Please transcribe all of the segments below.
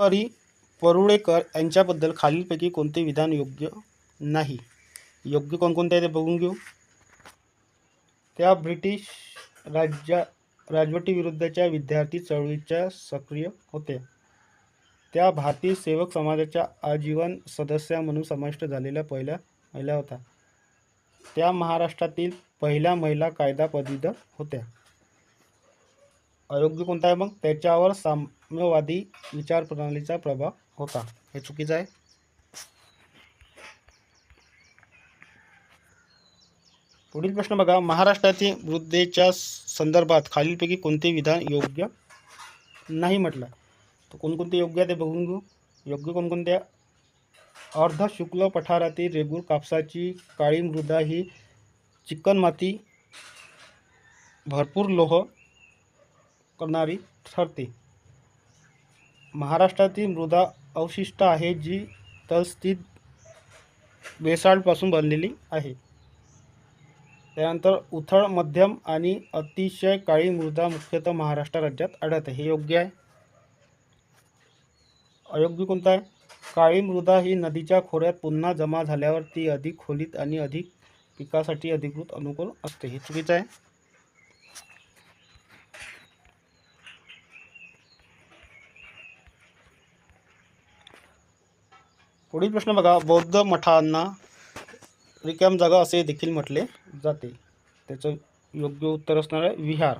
हरी परुळेकर यांच्याबद्दल खालीलपैकी कोणते विधान योग्य नाही? योग्य कोणकोणते आहे ते बघून घेऊ. त्या ब्रिटिश राज्या राजवटीविरुद्धच्या विद्यार्थी चळवळीच्या सक्रिय होत्या त्या भारतीय सेवक समाजाच्या आजीवन सदस्या म्हणून समाविष्ट झालेल्या पहिल्या महिला होत्या. त्या महाराष्ट्रातील पहिल्या महिला कायदा पदवीधर होत्या. अयोग्य कोणता आहे मग? त्याच्यावर साम साम्यवादी विचारप्रणालीचा प्रभाव होता. हे चुकीचं आहे. पुढील प्रश्न बघा. महाराष्ट्रातील वृद्धेच्या संदर्भात खालीलपैकी कोणते विधान योग्य नाही म्हटलं. तर कोणकोणते योग्य आहे ते बघून घेऊ. योग्य कोणकोणते अर्ध शुक्ल पठारातील रेगूर कापसाची काळी मृदा ही चिकणमाती भरपूर लोह करणारी ठरते. महाराष्ट्रातील मृदा अवशिष्ट आहे जी तलस्थित बेसाल्टपासून बनलेली आहे. त्यानंतर उथळ मध्यम आणि अतिशय काळी मृदा मुख्यतः महाराष्ट्र राज्यात आढळते. हे योग्य आहे? अयोग्य कोणता आहे? काळी मृदा ही नदीच्या खोऱ्यात पुन्हा जमा झाल्यावर ती अधिक खोलीत आणि अधिक पिकासाठी अधिकृत अनुकूल असते. हे चुकीचं आहे. पुढील प्रश्न बघा बौद्ध मठांना रिकाम जागा असे देखील म्हटले जाते. त्याचं योग्य उत्तर असणार आहे विहार.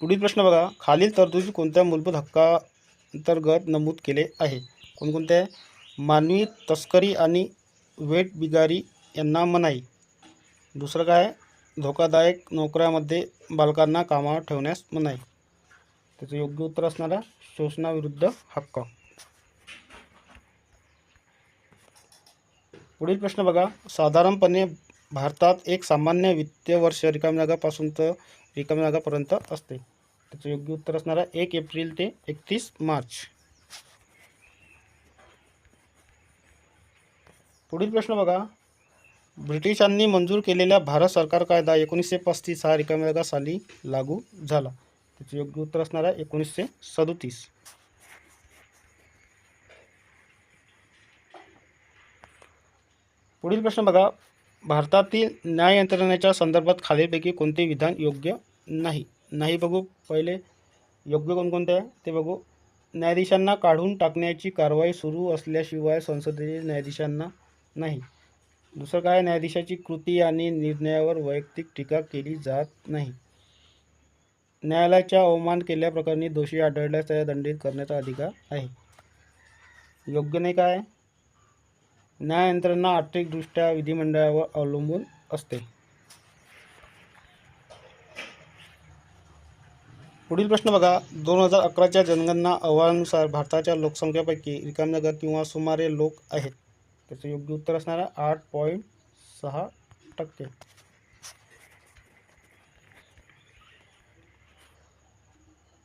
पुढील प्रश्न बघा खालील तरतुदी कोणत्या मूलभूत हक्कांतर्गत नमूद केले आहे? कोणकोणत्या मानवी तस्करी आणि वेट बिगारी यांना मनाई. दुसरं काय धोकादायक नोकऱ्यामध्ये बालकांना कामावर ठेवण्यास मनाई. त्याचं योग्य उत्तर असणार आहे शोषणाविरुद्ध हक्क. पुढील प्रश्न बघा. साधारणपणे भारतात एक सामान्य वित्तीय वर्ष रिकामी जागापासून तर रिकामी जागापर्यंत असते. त्याचं योग्य उत्तर असणार आहे एक एप्रिल ते एकतीस मार्च. पुढील प्रश्न बघा. ब्रिटिशांनी मंजूर केलेला भारत सरकार कायदा एकोणीसशे पस्तीस हा रिकामी जागा साली लागू झाला. त्याचं योग्य उत्तर असणार आहे एकोणीसशे सदोतीस. पुढील प्रश्न बघा. भारतातील न्याय यंत्रणेच्या संदर्भात खालीलपैकी कोणते विधान योग्य नाही? नाही बघू. पहिले योग्य कोणकोणते आहे? ते बघू. न्यायाधीशांना काढून टाकण्याची कारवाई सुरू असल्याशिवाय संसदेने न्यायाधीशांना नाही. दुसरं काय? न्यायाधीशाची कृती आणि निर्णयावर वैयक्तिक टीका केली जात नाही. न्यायालयाच्या अवमान केल्याप्रकरणी दोषी आढळल्यास त्याला दंडित करण्याचा अधिकार आहे. योग्य नाही काय? न्याय यंत्रणा आर्थिकदृष्ट्या विधिमंडळावर अवलंबून असते. पुढील प्रश्न बघा. दोन हजार अकराच्या जनगणना अहवालानुसार भारताच्या लोकसंख्येपैकी रिकाम्या जागा किंवा सुमारे लोक आहेत. त्याचं योग्य उत्तर असणार आहे आठ पॉईंट सहा टक्के.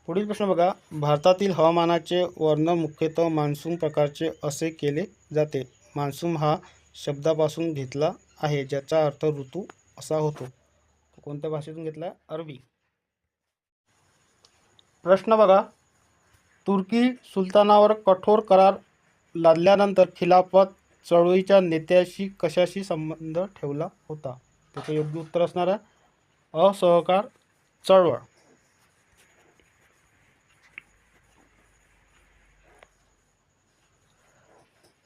पुढील प्रश्न बघा. भारतातील हवामानाचे वर्णन मुख्यतः मान्सून प्रकारचे असे केले जाते. मान्सून हा शब्दापासून घेतला आहे ज्याचा अर्थ ऋतू असा होतो. कोणत्या भाषेतून घेतला? आहे? अरबी. प्रश्न बघा. तुर्की सुलतानावर कठोर करार लादल्यानंतर खिलाफत चळवळीच्या नेत्याशी कशाशी संबंध ठेवला होता? त्याचं योग्य उत्तर असणार आहे. असहकार चळवळ.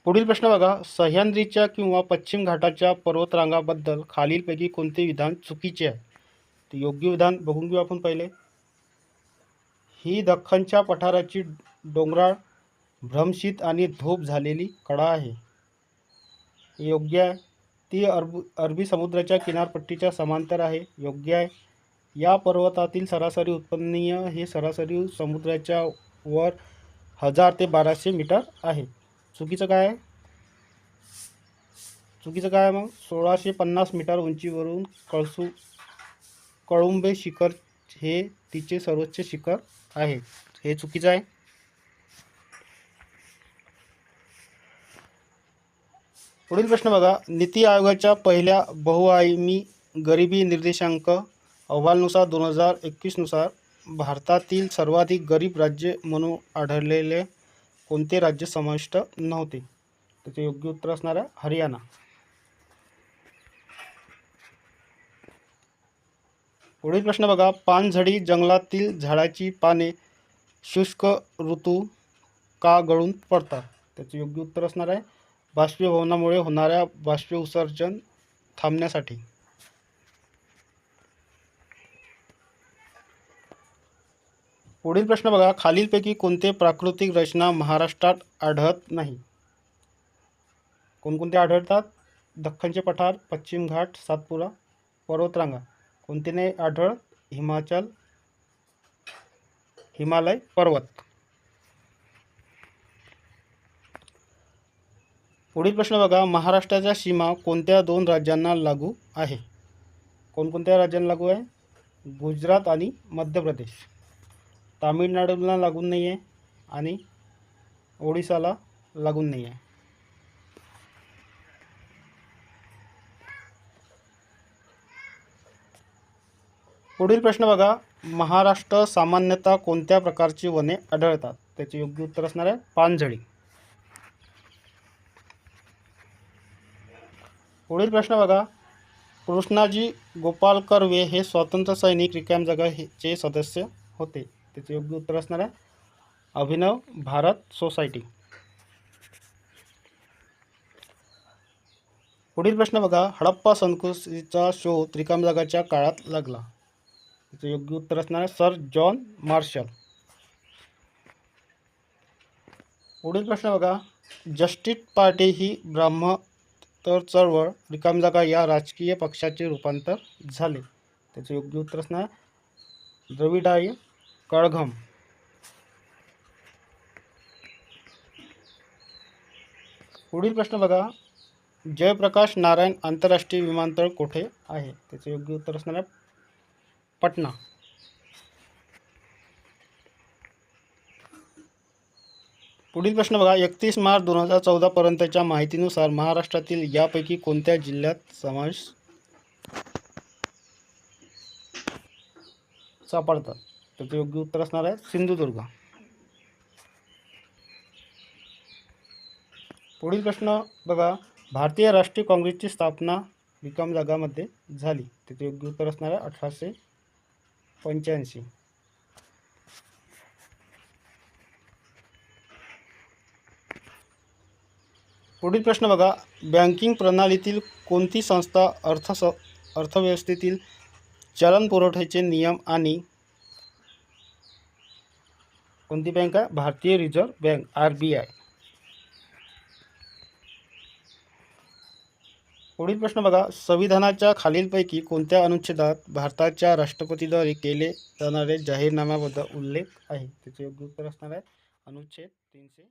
पुढील प्रश्न बघा. सह्याद्रीच्या किंवा पश्चिम घाटाच्या पर्वतरांगाबद्दल खालीलपैकी कोणते विधान चुकीचे आहे? ते योग्य विधान बघून घेऊ आपण पहिले. ही दख्खनच्या पठाराची डोंगराळ भ्रमशीत आणि धूप झालेली कडा आहे. योग्य आहे. ती अरब अरबी समुद्राच्या किनारपट्टीच्या समांतर आहे. योग्य आहे. या पर्वतातील सरासरी उत्पन्नीय हे सरासरी समुद्राच्या वर हजार ते बाराशे मीटर आहे. चुकीचं काय? आहे चुकीचं काय मग? सोळाशे पन्नास मीटर उंचीवरून कळसू कळुंबे शिखर हे तिचे सर्वोच्च शिखर आहे. हे चुकीचं आहे. पुढील प्रश्न बघा. नीती आयोगाच्या पहिल्या बहुआयामी गरिबी निर्देशांक अहवालनुसार दोन हजार एकवीसनुसार भारतातील सर्वाधिक गरीब राज्य म्हणून आढळलेले कोणते राज्य समाविष्ट नव्हते? त्याचे योग्य उत्तर असणार आहे हरियाणा. पुढील प्रश्न बघा. पानझडी जंगलातील झाडाची पाने शुष्क ऋतू का गळून पडतात? त्याचे योग्य उत्तर असणार आहे. बाष्पीभवनामुळे होणाऱ्या बाष्पी उत्सर्जन थांबण्यासाठी. पुढील प्रश्न बघा. खालीलपैकी कोणते प्राकृतिक रचना महाराष्ट्रात आढळत नाही? कोणकोणते आढळतात? दख्खनचे पठार पश्चिम घाट सातपुरा पर्वतरांगा. कोणते नाही आढळत? हिमाचल हिमालय पर्वत. पुढील प्रश्न बघा. महाराष्ट्राच्या सीमा कोणत्या दोन राज्यांना लागू आहे? कोणकोणत्या राज्यांना लागू आहे? गुजरात आणि मध्य प्रदेश. तामिळनाडूला लागून नाही आहे आणि ओडिसाला लागून नाही आहे पुढील प्रश्न बघा महाराष्ट्र सामान्यतः कोणत्या प्रकारची वने आढळतात? त्याचे योग्य उत्तर असणार आहे पानझडी. पुढील प्रश्न बघा कृष्णाजी गोपाल कर्वे हे स्वातंत्र्य सैनिक रिकाम जगाचे सदस्य होते. त्याचे योग्य उत्तर असणार आहे. अभिनव भारत सोसायटी. पुढील प्रश्न बघा. हडप्पा संस्कृतीचा शोध रिकाम जागाच्या काळात लागला. त्याचं योग्य उत्तर असणार आहे सर जॉन मार्शल. पुढील प्रश्न बघा. जस्टिस पार्टी ही ब्राह्मतर चळवळ रिकाम जागा या राजकीय पक्षाचे रूपांतर झाले. त्याचे योग्य उत्तर असणार आहे द्रविडाय कळघम. पुढील प्रश्न बघा. जयप्रकाश नारायण आंतरराष्ट्रीय विमानतळ कुठे आहे? त्याचे योग्य उत्तर असणार आहे पटना. पुढील प्रश्न बघा. एकतीस मार्च दोन हजार चौदापर्यंतच्या माहितीनुसार महाराष्ट्रातील यापैकी कोणत्या जिल्ह्यात समावेश सापडतात? त्याचं योग्य उत्तर असणार आहे सिंधुदुर्ग. पुढील प्रश्न बघा. भारतीय राष्ट्रीय काँग्रेसची स्थापना रिकाम जागामध्ये झाली. त्याचं योग्य उत्तर असणार आहे अठराशे पंच्याऐंशी. पुढील प्रश्न बघा. बँकिंग प्रणालीतील कोणती संस्था अर्थ अर्थव्यवस्थेतील चलन पुरवठ्याचे नियम आणि कोणती बँक आहे? Bharatiya reserve bank R B I. पुढील प्रश्न बघा. संविधानाच्या खालीलपैकी कोणत्या अनुच्छेदात भारताच्या राष्ट्रपतीद्वारे केले जाणारे जाहीरनाम्याबद्दल उल्लेख आहे? त्याचे योग्य उत्तर असणार आहे अनुच्छेद तीनशे